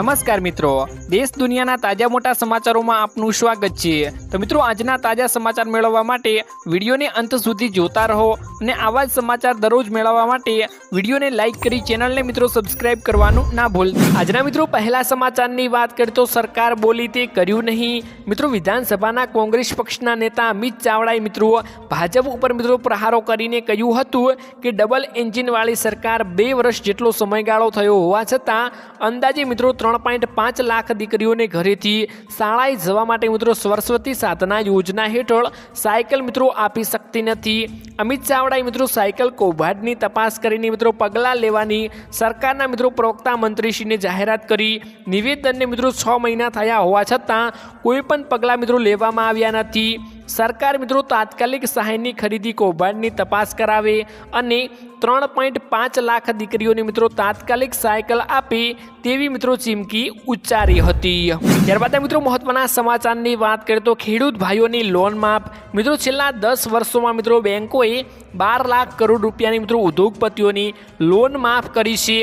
નમસ્કાર મિત્રો. દેશ દુનિયાના તાજા મોટા સમાચારોમાં આપનું સ્વાગત છે. તો મિત્રો, આજના તાજા સમાચાર મેળવવા માટે વિડીયોને અંત સુધી જોતા રહો અને આવા જ સમાચાર દરરોજ મેળવવા માટે વિડીયોને લાઇક કરી ચેનલને મિત્રો સબસ્ક્રાઇબ કરવાનું ના ભૂલ. આજના મિત્રો, પહેલા સમાચારની વાત કરીએ તો સરકાર બોલી તે કર્યું નહીં. મિત્રો, વિધાનસભાના કોંગ્રેસ પક્ષના નેતા અમિત ચાવડાએ મિત્રો ભાજપ ઉપર મિત્રો પ્રહારો કરીને કહ્યું હતું કે ડબલ એન્જિનવાળી સરકાર બે વર્ષ જેટલો સમયગાળો થયો હોવા છતાં અંદાજે મિત્રો ત્રણ પોઈન્ટ પાંચ લાખ દીકરીઓને ઘરેથી શાળાએ જવા માટે મિત્રો સરસ્વતી સાધના યોજના હેઠળ સાયકલ મિત્રો આપી શકતી નથી. અમિત ચાવડાએ મિત્રો સાયકલ કૌભાંડની તપાસ કરીને મિત્રો પગલાં લેવાની સરકારના મિત્રો પ્રવક્તા મંત્રીશ્રીને જાહેરાત કરી. નિવેદનને મિત્રો છ મહિના થયા હોવા છતાં કોઈ પણ પગલાં મિત્રો લેવામાં આવ્યા નથી. સરકાર મિત્રો તાત્કાલિક સહાયની ખરીદી કૌભાંડની તપાસ કરાવે અને ત્રણ પોઈન્ટ પાંચ લાખ દીકરીઓને મિત્રો તાત્કાલિક સાયકલ આપે તેવી મિત્રો ચીમકી ઉચ્ચારી હતી. ત્યારબાદ મિત્રો મહત્વના સમાચારની વાત કરીએ તો ખેડૂત ભાઈઓની લોન માફ. મિત્રો છેલ્લા દસ વર્ષોમાં મિત્રો બેંકોએ બાર લાખ કરોડ રૂપિયાની મિત્રો ઉદ્યોગપતિઓની લોન માફ કરી છે.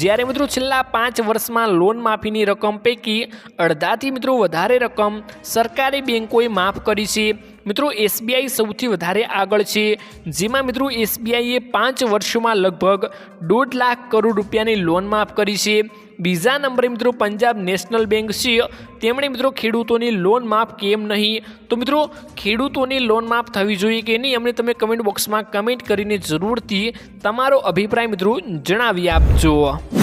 જ્યારે મિત્રો છેલ્લા પાંચ વર્ષમાં લોન માફીની રકમ પૈકી અડધાથી મિત્રો વધારે રકમ સરકારી બેંકોએ માફ કરી છે. મિત્રો એસબીઆઈ સૌથી વધારે આગળ છે. જેમાં મિત્રો એસબીઆઈએ પાંચ વર્ષોમાં લગભગ દોઢ લાખ કરોડ રૂપિયાની લોન માફ કરી છે. બીજા નંબરે મિત્રો પંજાબ નેશનલ બેંક છે. તેમણે મિત્રો ખેડૂતોની લોન માફ કેમ નહીં? તો મિત્રો ખેડૂતોની લોન માફ થવી જોઈએ કે નહીં અમને તમે કમેન્ટ બોક્સમાં કમેન્ટ કરીને જરૂરથી તમારો અભિપ્રાય મિત્રો જણાવી આપજો.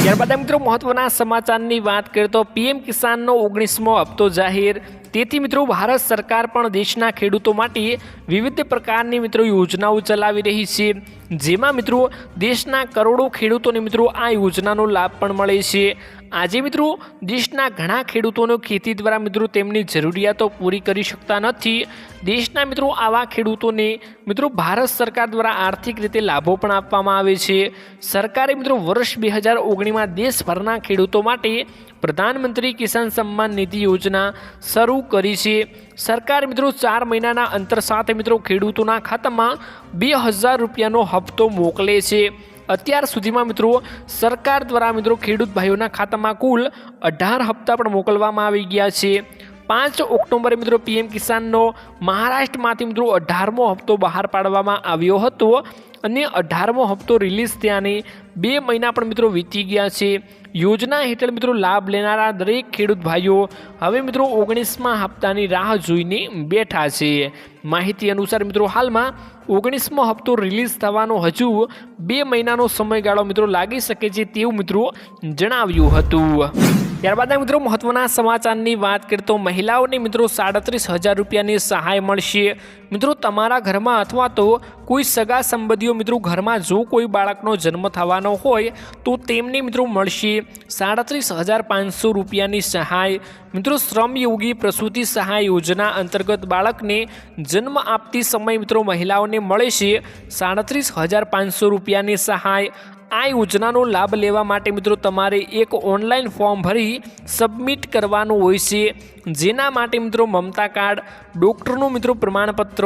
ત્યારબાદ મિત્રો મહત્વના સમાચારની વાત કરીએ તો પીએમ કિસાનનો ઓગણીસમો હપ્તો જાહેર તેથી મિત્રો, ભારત સરકાર પણ દેશના ખેડૂતો માટે વિવિધ પ્રકારની મિત્રો યોજનાઓ ચલાવી રહી છે. જેમાં મિત્રો, દેશના કરોડો ખેડૂતોને મિત્રો આ યોજનાનો લાભ પણ મળે છે. આજે મિત્રો દેશના ઘણા ખેડૂતોનો ખેતી દ્વારા મિત્રો તેમની જરૂરિયાતો પૂરી કરી શકતા નથી. દેશના મિત્રો આવા ખેડૂતોને મિત્રો ભારત સરકાર દ્વારા આર્થિક રીતે લાભો પણ આપવામાં આવે છે. સરકારે મિત્રો વર્ષ બે હજાર ઓગણીમાં દેશભરના ખેડૂતો માટે પ્રધાનમંત્રી કિસાન સન્માન નિધિ યોજના શરૂ કરી છે. સરકાર મિત્રો ચાર મહિનાના અંતર સાથે મિત્રો ખેડૂતોના ખાતામાં બે હજાર રૂપિયાનો હપ્તો મોકલે છે. અત્યાર સુધીમાં મિત્રો, સરકાર દ્વારા મિત્રો ખેડૂત ભાઈઓના ખાતામાં કુલ અઢાર હપ્તા પણ મોકલવામાં આવી ગયા છે. પાંચ ઓક્ટોબરે મિત્રો પીએમ કિસાનનો મહારાષ્ટ્રમાંથી મિત્રો અઢારમો હપ્તો બહાર પાડવામાં આવ્યો હતો. અને અઢારમો હપ્તો રિલીઝ થયાને બે મહિના પણ મિત્રો વીતી ગયા છે. યોજના હેઠળ મિત્રો લાભ લેનારા દરેક ખેડૂત ભાઈઓ હવે મિત્રો ઓગણીસમાં હપ્તાની રાહ જોઈને બેઠા છે. માહિતી અનુસાર મિત્રો હાલમાં ઓગણીસમો હપ્તો રિલીઝ થવાનો હજુ બે મહિનાનો સમયગાળો મિત્રો લાગી શકે છે તેવું મિત્રો જણાવ્યું હતું. ત્યારબાદ મિત્રો મહત્વના સમાચારની વાત કરીએ તો મહિલાઓને મિત્રો સાડત્રીસ હજાર રૂપિયાની સહાય મળશે. મિત્રો તમારા ઘરમાં અથવા તો કોઈ સગા સંબંધીઓ મિત્રો ઘરમાં જો કોઈ બાળકનો જન્મ થવાનો હોય તો તેમને મિત્રો મળશે સાડત્રીસ હજાર પાંચસો રૂપિયાની સહાય. મિત્રો શ્રમયોગી પ્રસૂતિ સહાય યોજના અંતર્ગત બાળકને જન્મ આપતી સમય મિત્રો મહિલાઓને મળે છે સાડત્રીસ હજાર પાંચસો રૂપિયાની સહાય. આ યોજનાનો લાભ લેવા માટે મિત્રો તમારે એક ઓનલાઈન ફોર્મ ભરી સબમિટ કરવાનું હોય છે. જેના માટે મિત્રો મમતા કાર્ડ, ડૉક્ટરનું મિત્રો પ્રમાણપત્ર,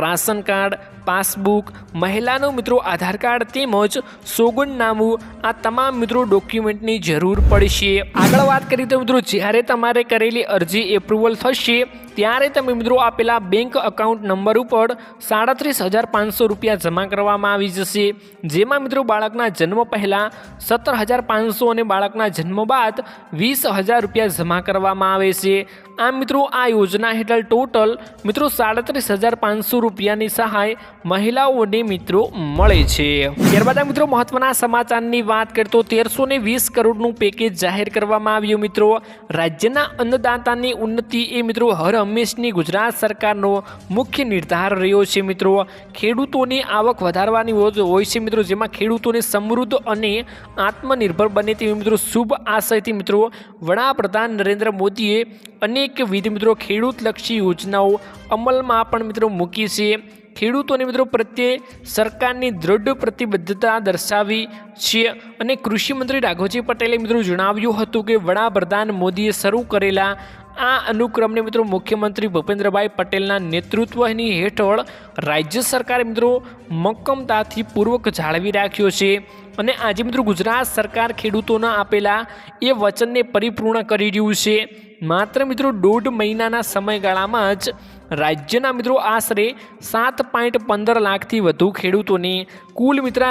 રાશન કાર્ડ, પાસબુક, મહિલાનું મિત્રો આધાર કાર્ડ તેમજ સોગંદનામું આ તમામ મિત્રો ડોક્યુમેન્ટની જરૂર પડશે. આગળ વાત કરીએ તો મિત્રો જ્યારે તમારે કરેલી અરજી એપ્રુવલ થશે, ત્યારે તમે મિત્રો આપેલા બેંક અકાઉન્ટ નંબર ઉપર સાડત્રીસ હજાર પાંચસો રૂપિયા જમા કરવામાં આવી જશે. જેમાં મિત્રો બાળકના જન્મ પહેલાં સત્તર હજાર પાંચસો અને બાળકના જન્મ બાદ વીસ હજાર રૂપિયા જમા કરવામાં આવે છે. આમ મિત્રો આ યોજના હેઠળ ટોટલ મિત્રો સાડત્રીસ હજાર પાંચસો રૂપિયાની સહાય મહિલાઓને મિત્રો મળે છે. ત્યારબાદ મિત્રો મહત્વના સમાચારની વાત કરીએ તો તેરસો ને વીસ કરોડનું પેકેજ જાહેર કરવામાં આવ્યું મિત્રો. રાજ્યના અન્નદાતાની ઉન્નતિ એ મિત્રો હર હંમેશની ગુજરાત સરકારનો મુખ્ય નિર્ધાર રહ્યો છે મિત્રો. ખેડૂતોની આવક વધારવાની હોય છે મિત્રો, જેમાં ખેડૂતોને સમૃદ્ધ અને આત્મનિર્ભર બને તેવી મિત્રો શુભ આશયથી મિત્રો વડાપ્રધાન નરેન્દ્ર મોદીએ અનેકવિધ મિત્રો ખેડૂતલક્ષી યોજનાઓ અમલમાં પણ મિત્રો મૂકી છે. ખેડૂતોને મિત્રો પ્રત્યે સરકારની દૃઢ પ્રતિબદ્ધતા દર્શાવી છે. અને કૃષિમંત્રી રાઘવજી પટેલે મિત્રો જણાવ્યું હતું કે વડાપ્રધાન મોદીએ શરૂ કરેલા આ અનુક્રમને મિત્રો મુખ્યમંત્રી ભૂપેન્દ્રભાઈ પટેલના નેતૃત્વની હેઠળ રાજ્ય સરકારે મિત્રો મક્કમતાથી પૂર્વક જાળવી રાખ્યો છે. અને આજે મિત્રો ગુજરાત સરકાર ખેડૂતોના આપેલા એ વચનને પરિપૂર્ણ કરી રહ્યું છે. માત્ર મિત્રો દોઢ મહિનાના સમયગાળામાં જ રાજ્યના મિત્રો આશરે સાત પોઈન્ટ પંદર લાખથી વધુ ખેડૂતોને કુલ મિત્ર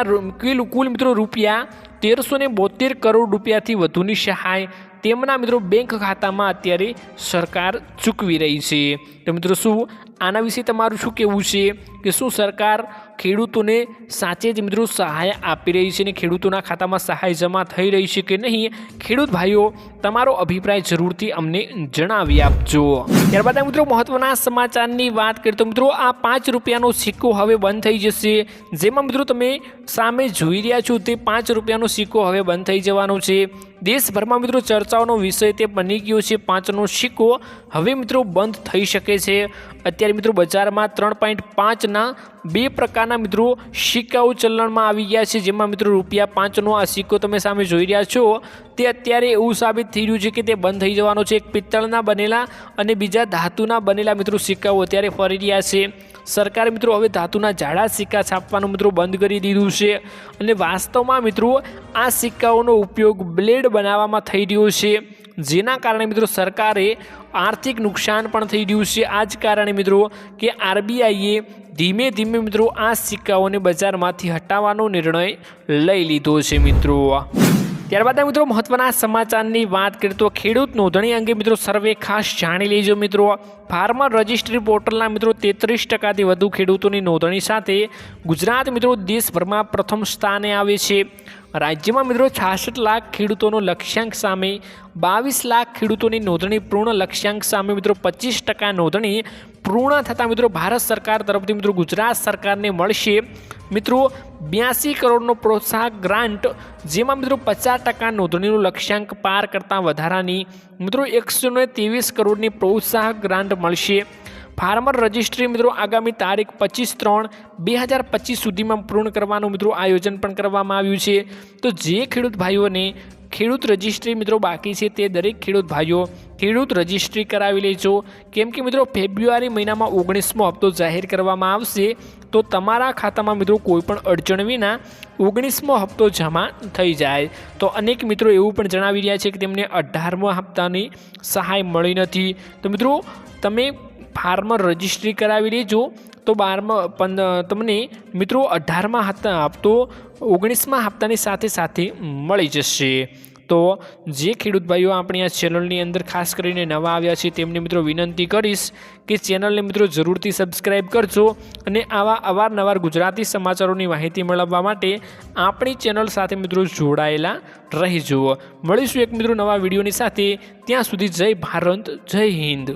કુલ મિત્રો રૂપિયા તેરસો બોતેર કરોડ રૂપિયાથી વધુની સહાય તેમના મિત્રો બેંક ખાતામાં અત્યારે સરકાર ચૂકવી રહી છે. તો મિત્રો શું આના વિશે તમારું શું કહેવું છે કે શું સરકાર ખેડૂતોને સાચે જ મિત્રો સહાય આપી રહી છે અને ખેડૂતોના ખાતામાં સહાય જમા થઈ રહી છે કે નહીં? ખેડૂત ભાઈઓ, તમારો અભિપ્રાય જરૂરથી અમને જણાવી આપજો. ત્યારબાદ મિત્રો મહત્વના સમાચારની વાત કરીએ તો મિત્રો આ પાંચ રૂપિયાનો સિક્કો હવે બંધ થઈ જશે. જેમાં મિત્રો તમે સામે જોઈ રહ્યા છો તે પાંચ રૂપિયાનો સિક્કો હવે બંધ થઈ જવાનો છે. દેશભરમાં મિત્રો ચર્ચાઓનો વિષય તે બની ગયો છે. પાંચનો સિક્કો હવે મિત્રો બંધ થઈ શકે છે. અત્યારે મિત્રો, બજારમાં ત્રણ પોઈન્ટ પાંચના બે પ્રકારના મિત્રો સિક્કાઓ ચલણમાં આવી ગયા છે. જેમાં મિત્રો રૂપિયા પાંચનો આ સિક્કો તમે સામે જોઈ રહ્યા છો. તે અત્યારે એવું સાબિત થઈ રહ્યું છે કે તે બંધ થઈ જવાનો છે. એક પિત્તળના બનેલા અને બીજા ધાતુના બનેલા મિત્રો સિક્કાઓ અત્યારે ફરી રહ્યા છે. સરકારે મિત્રો હવે ધાતુના જાડા સિક્કા છાપવાનું મિત્રો બંધ કરી દીધું છે અને વાસ્તવમાં મિત્રો આ સિક્કાઓનો ઉપયોગ બ્લેડ બનાવવામાં થઈ રહ્યો છે. જેના કારણે મિત્રો સરકારે આર્થિક નુકસાન પણ થઈ રહ્યું છે. આ જ કારણે મિત્રો કે આરબીઆઈએ ધીમે ધીમે મિત્રો આ સિક્કાઓને બજારમાંથી હટાવવાનો નિર્ણય લઈ લીધો છે મિત્રો. ત્યારબાદ મિત્રો મહત્વના સમાચારની વાત કરીએ તો ખેડૂત નોંધણી અંગે મિત્રો સર્વે ખાસ જાણી લેજો મિત્રો. ફાર્મર રજિસ્ટ્રી પોર્ટલના મિત્રો તેત્રીસ ટકાથી વધુ ખેડૂતોની નોંધણી સાથે ગુજરાત મિત્રો દેશભરમાં પ્રથમ સ્થાને આવે છે. રાજ્યમાં મિત્રો છાસઠ લાખ ખેડૂતોનો લક્ષ્યાંક સામે, બાવીસ લાખ ખેડૂતોની નોંધણી, પૂર્ણ લક્ષ્યાંક સામે મિત્રો પચીસ ટકા નોંધણી, પૂર્ણ થતાં મિત્રો ભારત સરકાર તરફથી મિત્રો ગુજરાત સરકારને મળશે. મિત્રો, બ્યાસી કરોડનો પ્રોત્સાહક ગ્રાન્ટ, જેમાં મિત્રો પચાસ ટકા નોંધણીનું લક્ષ્યાંક પાર કરતાં વધારાની, મિત્રો એકસો ને ત્રેવીસ કરોડની પ્રોત્સાહક ગ્રાન્ટ મળશે. ફાર્મર રજિસ્ટ્રી મિત્રો આગામી તારીખ પચીસ ત્રણ બે હજાર પચીસ સુધીમાં પૂર્ણ કરવાનું મિત્રો આયોજન પણ કરવામાં આવ્યું છે. તો જે ખેડૂત ભાઈઓને ખેડૂત રજિસ્ટ્રી મિત્રો બાકી છે તે દરેક ખેડૂત ભાઈઓ ખેડૂત રજિસ્ટ્રી કરાવી લેજો. કેમ કે મિત્રો ફેબ્રુઆરી મહિનામાં ઓગણીસમો હપ્તો જાહેર કરવામાં આવશે. તો તમારા ખાતામાં મિત્રો કોઈપણ અડચણ વિના ઓગણીસમો હપ્તો જમા થઈ જાય. તો અનેક મિત્રો એવું પણ જણાવી રહ્યા છે કે તેમને અઢારમો હપ્તાની સહાય મળી નથી. તો મિત્રો તમે ફાર્મર રજિસ્ટ્રી કરાવી લેજો તો બારમાં તમને મિત્રો અઢારમાં હપ્તા, હપ્તો ઓગણીસમાં હપ્તાની સાથે સાથે મળી જશે. તો જે ખેડૂત ભાઈઓ આપણી આ ચેનલની અંદર ખાસ કરીને નવા આવ્યા છે, તેમને મિત્રો વિનંતી કરીશ કે ચેનલને મિત્રો જરૂરથી સબસ્ક્રાઈબ કરજો અને આવા અવારનવાર ગુજરાતી સમાચારોની માહિતી મેળવવા માટે આપણી ચેનલ સાથે મિત્રો જોડાયેલા રહેજો. મળીશું એક મિત્રો નવા વિડીયોની સાથે. ત્યાં સુધી જય ભારત, જય હિન્દ.